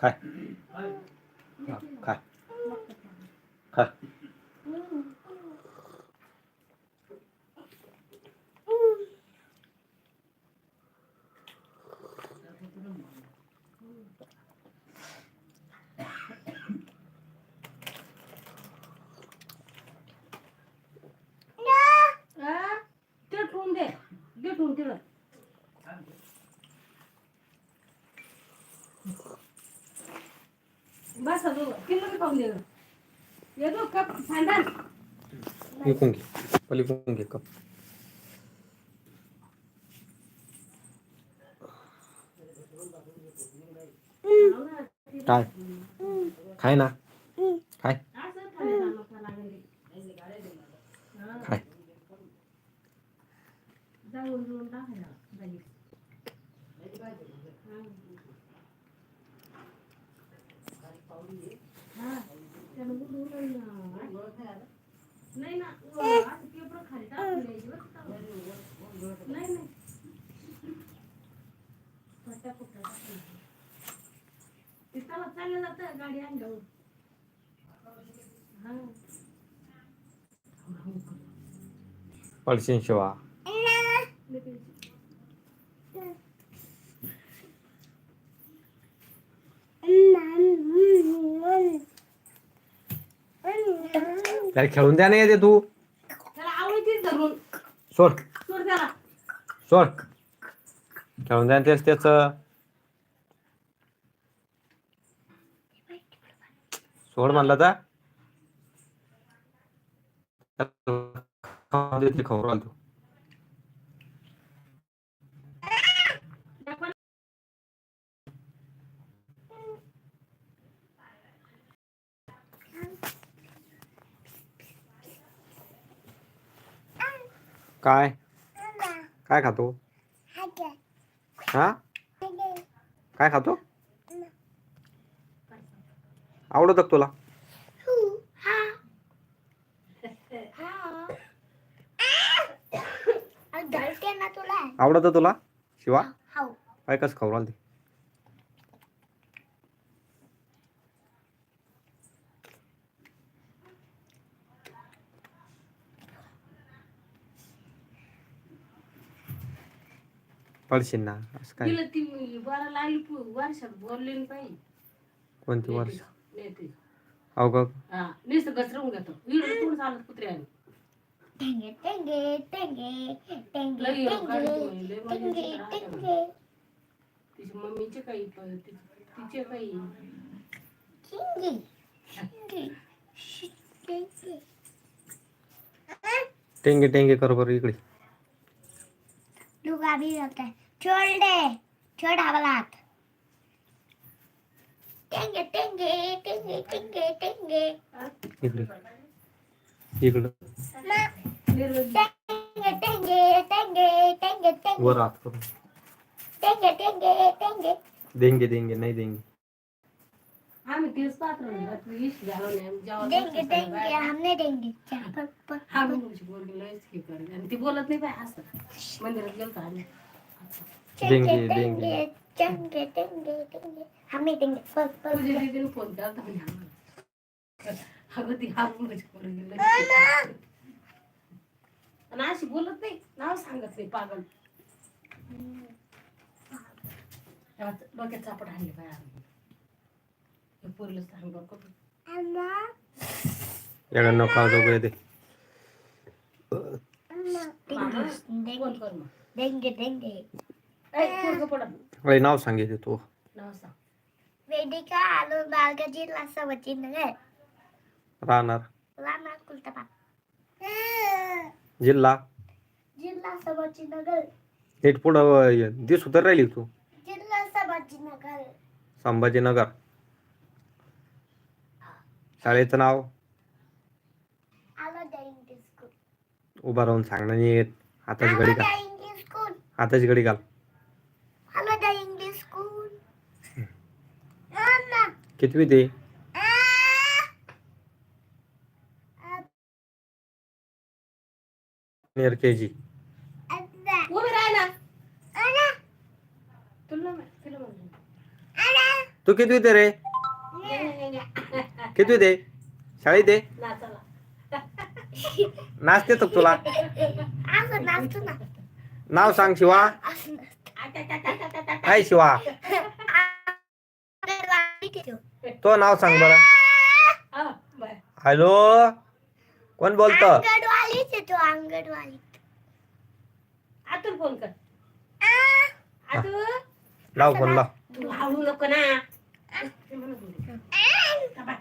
开，开，开，ठेवून दे दे ठेवून तिला बस दोघं तिला बी खाऊन दे गं. ये दो कप सांडाल विकून घे पहिले विकून घे कप काय खाय ना खाय असं खाली जाणं का लागेल हा, खाय जाऊन चाललं जातं गाडी आणल्यावर हा शिवा. त्याला खेळून द्या नाही येते तू. त्याला आवडतीच धरून. सोड. सोड त्याला. सोड. खेळून द्या तेच त्याच. सोड म्हणलं तर दे ते खाऊ राहिला तू काय? काय खातो? हा? काय खातो? आवडत तुला? आवडत तुला? शिवा? हाव काय कसं खाऊ राहिला. पडशील ना? असं काय? तिला ती बरं लागली पु- वर्षात बोलले नाही पाहिजे कोणती वर्ष? अहो ग. हा नुसतं घसरवून घेतो. इकडे तोंड चालत कुत्र्याने टेंगे टेंगे टेंगे लई लई राहते मम्मीचे काही प- ति- तिचे काही. टेंगे टेंगे टेंगे टेंगे टेंगे कर बरं इकडे. लुगा भी होता छोड़ दे छोड़ हाथ टेंगे टेंगे टेंगे टेंगे टेंगे। इकडे. इकडं. टेंगे टेंगे टेंगे टेंगे टेंगे। वर हात करून. टेंगे टेंगे टेंगे। देंगे देंगे नाही देंगे. आम्ही तेच पाहत राहिलो तू इश झालो नाही जेव्हा देंगे बसतो देंगे सगळं हम नहीं देंगे। चा, प, प, हा मुलीची पोरगी लयच हे करेल आणि ती बोलत नाही बाय असं मंदिरात गेलतो आम्ही टेंगे देंगे, टेंगे टेंगे टेंगे टेंगे हम नहीं देंगे प, प, तुझ्या दीदीने फोन केला होता म्हणे आम्हाला. अगं ती हा मुलीची पोरगी लयच हे करते. आणि अशी बोलत नाही नाव सांगत नाही पागल। तेव्हा डोक्यात चापड आणली बाय आम्ही हे। पोरीला सांग बरं का. अम्मा याकडे नका दोघं येते अम्मा मामा, देंगे फोन कर मग देंगे देंगे ऐ, पोरगं पडत अरे नाव सांग येते तू नाव सांग वेदिका आलो बालगा जिल्हा सवचिनगर राहणार राणा कुलतपा जिल्हा जिल्हा सवचिनगर नीट पुढं दिस राहिली तू जिल्हा संभाजीनगर शाळेचं नाव? आलो द इंग्लिश स्कूल उभा राहून सांगणं नीट. हाताची आलो घडी घाल. हाताची घडी घाल. आलो द इंग्लिश स्कूल अम्मा कितवी ते? नियर के जी तू किती ते रे? किती ते शाळेत नाचाला नाचते तर तुला. नाव सांग शिवा. काय शिवा. तो नाव सांग बरं. हॅलो? कोण बोलत? फोन कर. लाव फोन लाव. तू नको ना ते म्हणत होते. हा, बाय.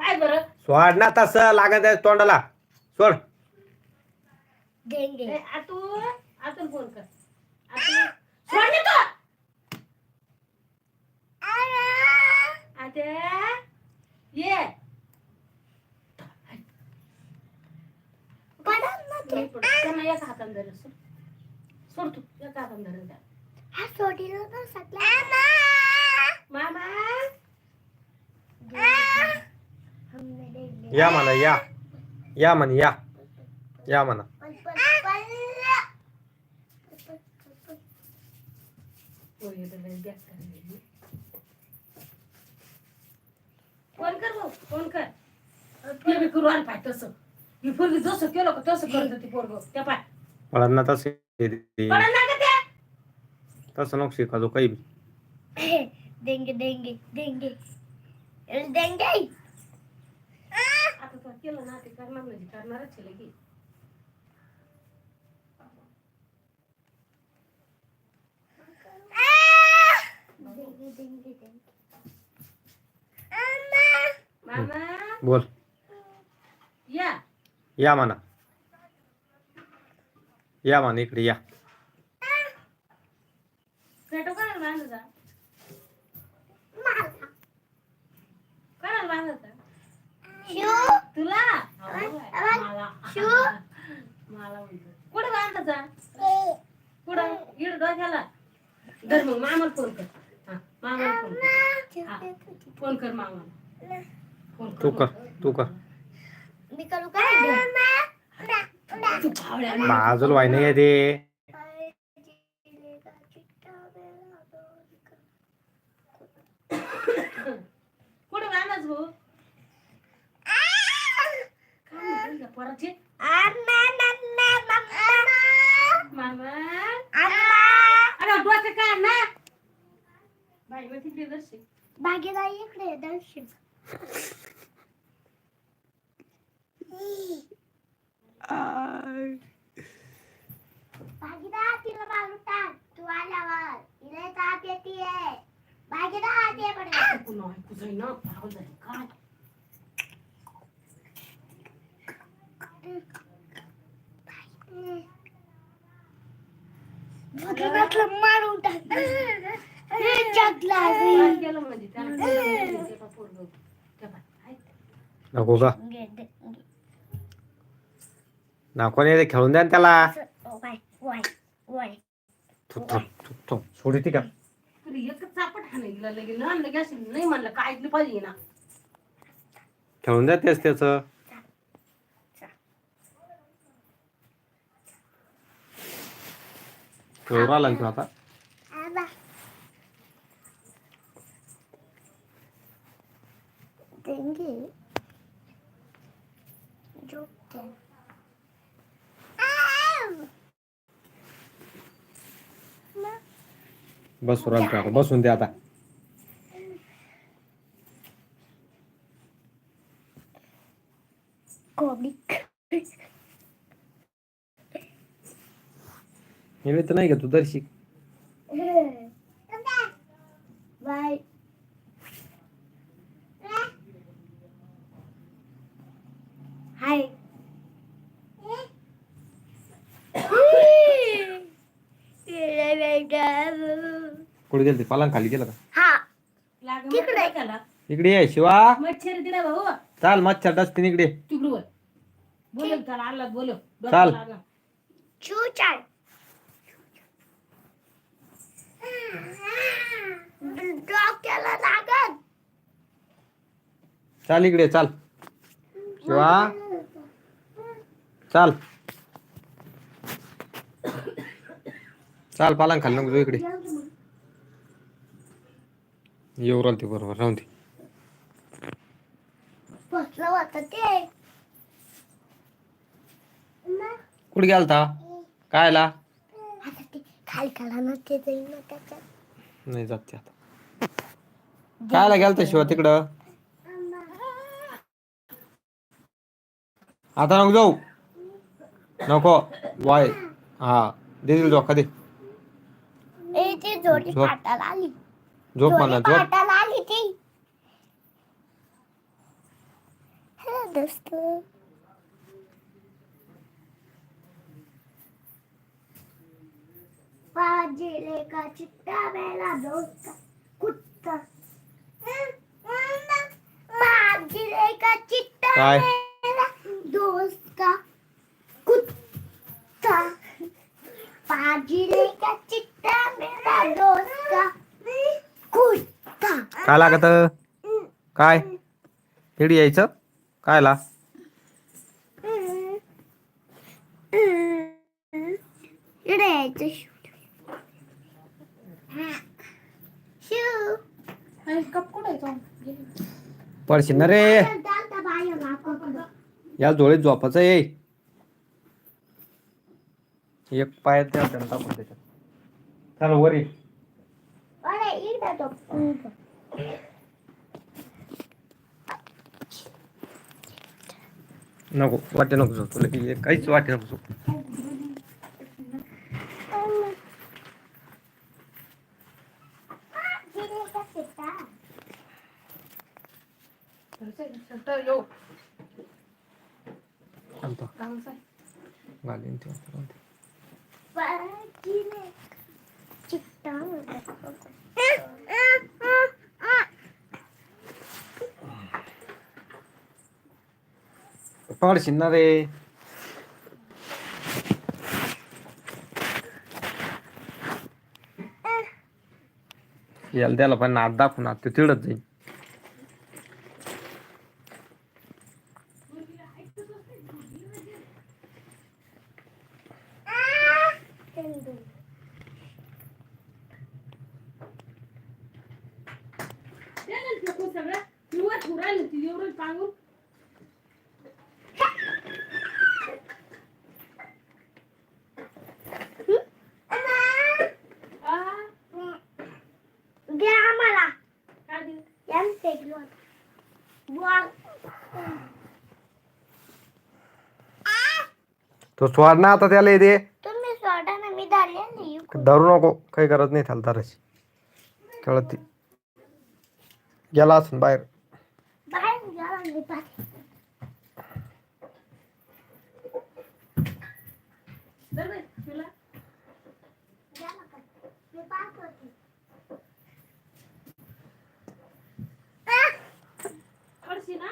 काय बरं? सोड ना तस लागत आहे तोंडाला. सोड. डेंगे ए, आतू आतून फोन कर. आतू सोड ना तू आते ये. पडा ना ते. नाही पडत. त्यांना एका हाताने धर सोड. सोड तू एका हाताने धर द्या. हा सोडीला ना सगळ्या मामा. या म्हणा या. या म्हण या. या म्हणा. फोन कर भाऊ फोन कर. बी करू आण पाय तसं. ही पोरगी जसं केलं का तसं करत होती पोरग. त्या पाय. तसे पडा ना का त्या. तसं नको शिकायचो काही बी. डेंगे डेंगे आता तर केलं ना ते करणार म्हणजे करणारच आहे मामा? बोल. या. या म्हणा. या म्हणा इकडे या फेटो कोणाला बांधायचा कोणाला बांधायचा शिव तुला मला शिव? कुठं बांधायचा कुठं? इड डोक्याला. धर मग मामाला फोन कर. हा मामाला फोन कर. हा. फोन कर मामाला. फोन तू कर तू कर. मी करू काय तू बाजूला व्हाय नाही. ते. कुठं भाऊ काय म्हणते पोराची मामा अरे डोकं काय ना भागीदारी इकडे दर्शन. भागीदार तिला मागतात तू आल्यावर तिला ताप येते भागीदार ते पडे ऐकू ना? ऐकू पागल झाली. काय मारून टाक. नको का नको नाही खेळून द्या त्याला. सोडी ती का नाही म्हणलं काय पाहिजे ना खेळून द्या तेच त्याच. आला तू आता. देंगे। जोते बस बसून दे आता। कॉमिक। नाही का तू दर्शिक? कुठे गेलं ते पालन खाली गेलं का? हा. लाग तिकडे. त्याला इकडे ये शिवा. मच्छर दिला भाऊ. चाल मच्छर डस्टबिन इकडे. तिकडे वर बोलव त्याला आला बोलव चाल. चू चाल. डोक्याला लागत चाल इकडे चाल. शिवा. चाल. चाल पालन खाली नको जाऊ इकडे. येऊ राहिली ती बरोबर राहून ती. कुठे गेलता? काय आला आता ते खाली खाला ना ते जाईल ना त्याच्यात. नाही जात ते आता. कायला गेलता शिवा तिकडं? आता नको जाऊ. नको. वाय. हा दे झोका दे. जोडी झोप. पाटाला आली. झोप जोडी झोप. पाटाला आली ती. हॅलो दोस्त. बाजीले का चिट्टा मेला दोस्त. का कुत्ता. बाजीले का चिट्टा काय? मेला दोस्त. का कुत्ता. बाजीले का चिट्टा काय लागत? काय? इकडे यायचं? कायला? इकडे यायचं शू कप कुठे आहे तो? पडशील ना रे. या जोळीत झोपाचं ये. एक पाय त्या टाकून त्याच्यात चल वर ये. अरे इकडे तो. नको वाटे नको झोप तुला की काहीच वाटे नको झोप शटर येऊ. आणतो चांगलं आहे. घालीन ते आता राहून दे. चिट्टा पडशील ना रे याला द्यायला पण नाद दाखवून आत ते तिडत जाईल सगळं. एवढं पांगून. तो स्वाड ना आता त्याला दे. तुम्ही सोडा ना मी झाले नाही धरू नको काही गरज नाही त्याला धरायची कळत ती गेला असून बाहेर बाहेर गेला मी पाहते दर बाई, तुला. गेला का? मी पाहत होते. पडशी ना.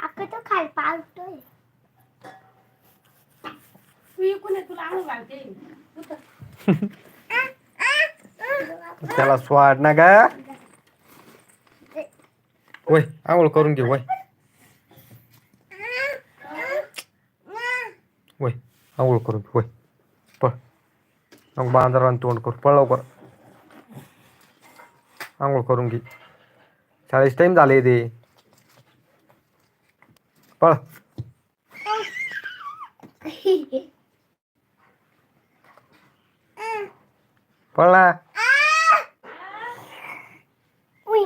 अक्का तो खाली पालतोय? तू इकडून ये, तुला आणून घालते. उतर. त्याला स्वाड ना गा. वय आंघोळ करून घे वय. वय आंघोळ करून घे वय. पळ. मग बांधरा तोंड कर. पळ लवकर. आंघोळ करून घे. शाळेच टाइम झाले ते. पळ पळ ना